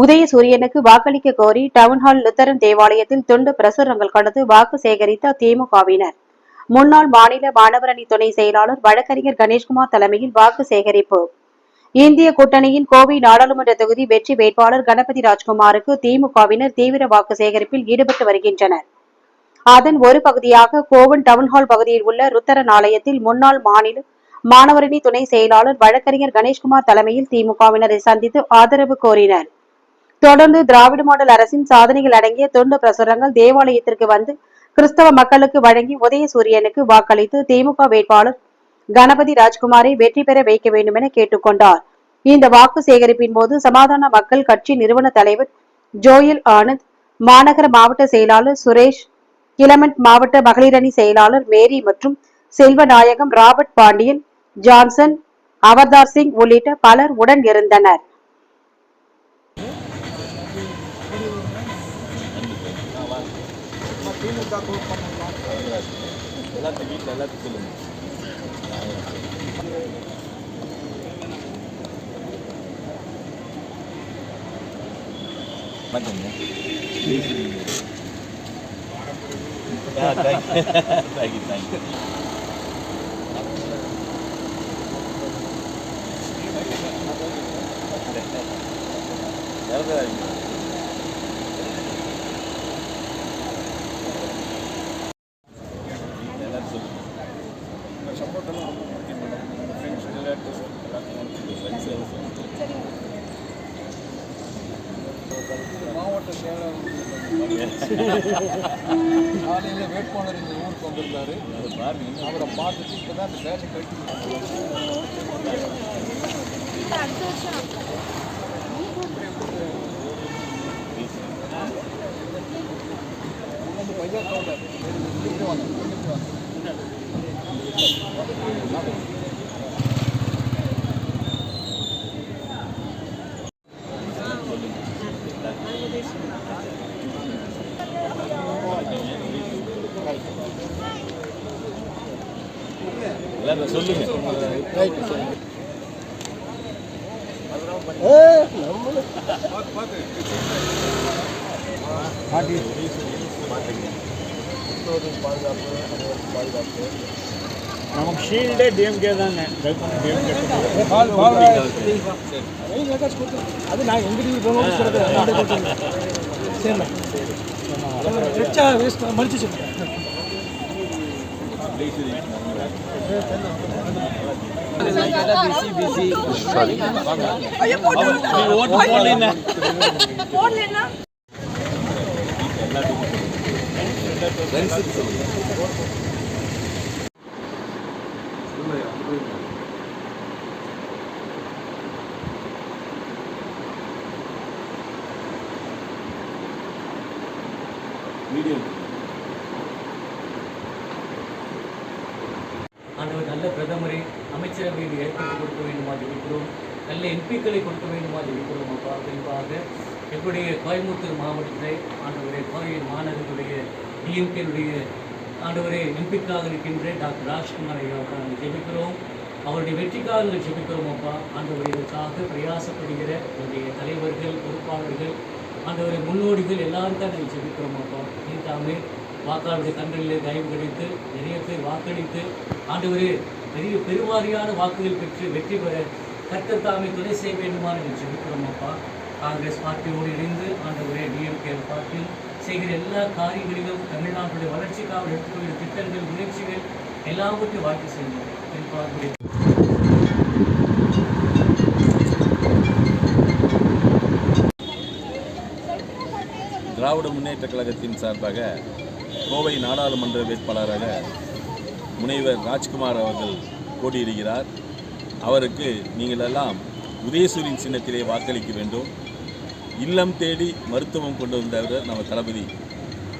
உதயசூரியனுக்கு வாக்களிக்க கோரி town hall Lutheran தேவாலயத்தில் துண்டு பிரசுரங்கள் கடந்து வாக்கு சேகரித்த திமுகவினர். முன்னாள் மாநில மாணவரணி துணை செயலாளர் வழக்கறிஞர் கணேஷ்குமார் தலைமையில் வாக்கு சேகரிப்பு. இந்திய கூட்டணியின் கோவை நாடாளுமன்ற தொகுதி வெற்றி வேட்பாளர் கணபதி ராஜ்குமாருக்கு திமுகவினர் தீவிர வாக்கு சேகரிப்பில் ஈடுபட்டு வருகின்றனர். அதன் ஒரு பகுதியாக கோவன் டவுன்ஹால் பகுதியில் உள்ள ருத்தரன் ஆலயத்தில் முன்னாள் மாநில மாணவரணி துணை செயலாளர் வழக்கறிஞர் கணேஷ்குமார் தலைமையில் திமுகவினரை சந்தித்து ஆதரவு கோரினர். தொடர்ந்து திராவிட மாடல் அரசின் சாதனைகள் அடங்கிய துண்டு பிரசுரங்கள் தேவாலயத்திற்கு வந்து கிறிஸ்தவ மக்களுக்கு வழங்கி உதயசூரியனுக்கு வாக்களித்து திமுக வேட்பாளர் கணபதி ராஜ்குமாரை வெற்றி பெற வைக்க வேண்டும் என கேட்டுக்கொண்டார். இந்த வாக்கு சேகரிப்பின் போது சமாதான மக்கள் கட்சி நிறுவன தலைவர் ஜோயல் ஆனந்த் மாநகர மாவட்ட செயலாளர் சுரேஷ் கிளமெண்ட் மாவட்ட மகளிரணி செயலாளர் மேரி மற்றும் செல்வநாயகம் ராபர்ட் பாண்டியன் ஜான்சன் அவர்தார் சிங் உள்ளிட்ட பலர் உடன் இருந்தனர். かこうかもなだってみんななってくるもん待ってね。あ、大丈夫。大丈夫。Gracias. எல்லாரும் சொல்லுங்க சப்போர்ட்டெல்லாம் ரொம்ப முக்கியம் உங்கள் ஃப்ரெண்ட்ஸ் ரிலேட்டிவ்ஸ் எல்லாத்தையும் மாவட்ட செயலாளர் காலையில் வேட்பாளர் இந்த ஊருக்கு வந்திருந்தாரு அதை பாருங்க அவரை பார்த்துட்டு இப்போ தான் அந்த பேட்சை கட்டி இந்த பையன் சொல்லுங்க. நமக்கு ನಮಗೆ ಶೀಲ್ಡೇ D M K D M K ಅದು ನಾವು ಹೆಂಗಿದ್ದೀವಿ ಹೆಚ್ಚ ವೇಸ್ಟ್ ಮಲ್ಚಿ ಸಿಗ್ತದೆ ಬಿಸಿ ಬಿಸಿ ಓಟ್ மீடியம் ஆண்டவர் நல்ல பிரதமரை அமைச்சரவையில் ஏற்படுத்தி கொடுக்க வேண்டுமா ஜெபிக்கிறோம். நல்ல எம்பிக்களை கொடுக்க வேண்டுமா ஜெபிக்கிறோம் அப்பா. குறிப்பாக எங்களுடைய கோயம்புத்தூர் மாவட்டத்தை ஆண்டவருடைய கோவை மாநகருடைய டிஎம்கேனுடைய ஆண்டவரே எம்பிக்காக இருக்கின்ற டாக்டர் ராஜ்குமார் ஐயாவுக்கு நாங்கள் ஜெபிக்கிறோம். அவருடைய வெற்றிக்காக நாங்கள் ஜெபிக்கிறோம் அப்பா. ஆண்டவரை இதற்காக பிரயாசப்படுகிற என்னுடைய தலைவர்கள் பொறுப்பாளர்கள் ஆண்டவரை முன்னோடிகள் எல்லாரும் தான் நாங்கள் ஜெபிக்கிறோம் அப்பா. நீட்டாமே வாக்காளருடைய கண்களிலே தயவு கிடைத்து நிறைய பேர் வாக்களித்து ஆண்டவரே பெரிய பெருவாரியான வாக்குகள் பெற்று வெற்றி பெற கர்த்தர் தாமே துணை செய்ய வேண்டுமா நாங்கள் ஜெபிக்கிறோம் அப்பா. காங்கிரஸ் பார்ட்டியோடு இணைந்து ஆண்டவரே டிஎம்கே பார்ட்டியும் செய்கிற எல்லா காரியங்களிலும் தமிழ்நாட்டுடைய வளர்ச்சிக்காக எடுத்துக்கொள்கிற திட்டங்கள் முயற்சிகள் எல்லாவற்றையும் வாழ்க்கை செய்வோம். குறிப்பாக திராவிட முன்னேற்ற கழகத்தின் சார்பாக கோவை நாடாளுமன்ற வேட்பாளராக முனைவர் ராஜ்குமார் அவர்கள் போட்டியிடுகிறார். அவருக்கு நீங்கள் எல்லாம் உதயசூரின் சின்னத்திலே வாக்களிக்க வேண்டும். இல்லம் தேடி மருத்துவம் கொண்டு வந்தவர் நம்ம தளபதி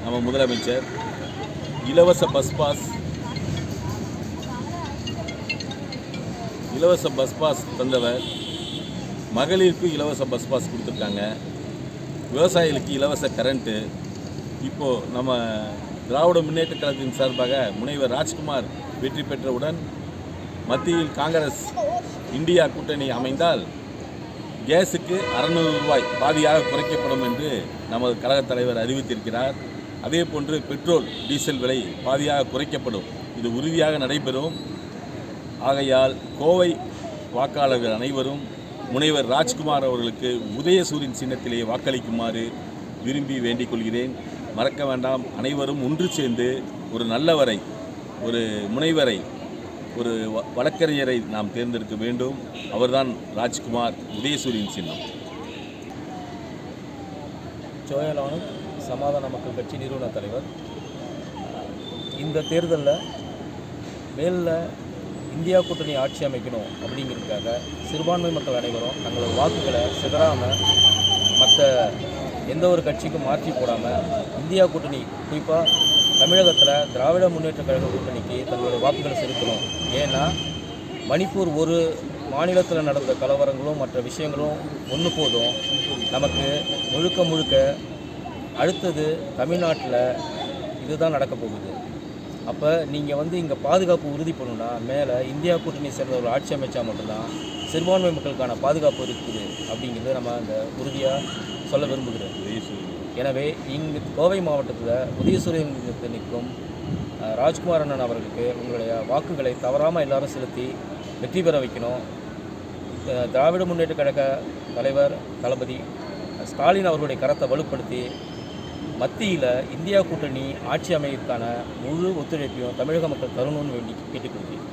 நம்ம முதலமைச்சர். இலவச பஸ் பாஸ் இலவச பஸ் பாஸ் தந்தவர். மகளிருக்கு இலவச பஸ் பாஸ் கொடுத்துருக்காங்க. விவசாயிகளுக்கு இலவச கரண்ட்டு இப்போது நம்ம திராவிட முன்னேற்ற கழகத்தின் சார்பாக முனைவர் ராஜ்குமார் வெற்றி பெற்றவுடன் மத்தியில் காங்கிரஸ் இந்தியா கூட்டணி அமைந்தால் கேஸுக்கு அறநூறு ரூபாய் பாதியாக குறைக்கப்படும் என்று நமது கழகத் தலைவர் அறிவித்திருக்கிறார். அதே போன்று பெட்ரோல் டீசல் விலை பாதியாக குறைக்கப்படும். இது உறுதியாக நடைபெறும். ஆகையால் கோவை வாக்காளர்கள் அனைவரும் முனைவர் ராஜ்குமார் அவர்களுக்கு உதயசூரியன் சின்னத்திலே வாக்களிக்குமாறு விரும்பி வேண்டிக் கொள்கிறேன். மறக்க வேண்டாம் அனைவரும் ஒன்று சேர்ந்து ஒரு நல்லவரை ஒரு முனைவரை ஒரு வ- வழக்கறிஞரை நாம் தேர்ந்தெடுக்க வேண்டும். அவர்தான் ராஜ்குமார் உதயசூரியன் சின்னம். ஜோயலானும் சமாதான மக்கள் கட்சி நிறுவன தலைவர். இந்த தேர்தலில் மேலில் இந்தியா கூட்டணி ஆட்சி அமைக்கணும் அப்படிங்கிறதுக்காக சிறுபான்மை மக்கள் அனைவரும் தங்களோட வாக்குகளை சிதறாமல் மற்ற எந்த ஒரு கட்சிக்கும் மாற்றி போடாமல் இந்தியா கூட்டணி குறிப்பாக தமிழகத்தில் திராவிட முன்னேற்ற கழக கூட்டணிக்கு தங்களோட வாக்குகளை செலுத்தணும். ஏன்னா மணிப்பூர் ஒரு மாநிலத்தில் நடந்த கலவரங்களும் மற்ற விஷயங்களும் ஒன்று போதும். நமக்கு முழுக்க முழுக்க அடுத்தது தமிழ்நாட்டில் இதுதான் நடக்க போகுது. அப்போ நீங்கள் வந்து இங்கே பாதுகாப்பு உறுதி பண்ணணும்னா மேலே இந்தியா கூட்டணி சேர்ந்த ஒரு ஆட்சி அமைச்சா மட்டும்தான் சிறுபான்மை மக்களுக்கான பாதுகாப்பு இருக்குது அப்படிங்கிறத நம்ம அந்த உறுதியாக சொல்ல விரும்புகிறேன். எனவே இங்கு கோவை மாவட்டத்தில் உதயசூரியன் நிற்கும் ராஜ்குமார் அண்ணன் அவர்களுக்கு உங்களுடைய வாக்குகளை தவறாமல் எல்லாரும் செலுத்தி வெற்றி பெற வைக்கணும். திராவிட முன்னேற்ற கழக தலைவர் தளபதி ஸ்டாலின் அவர்களுடைய கரத்தை வலுப்படுத்தி மத்தியில் இந்தியா கூட்டணி ஆட்சி அமைவதற்கான முழு ஒத்துழைப்பையும் தமிழக மக்கள் தரணும்னு வேண்டி கேட்டுக்கொள்கிறேன்.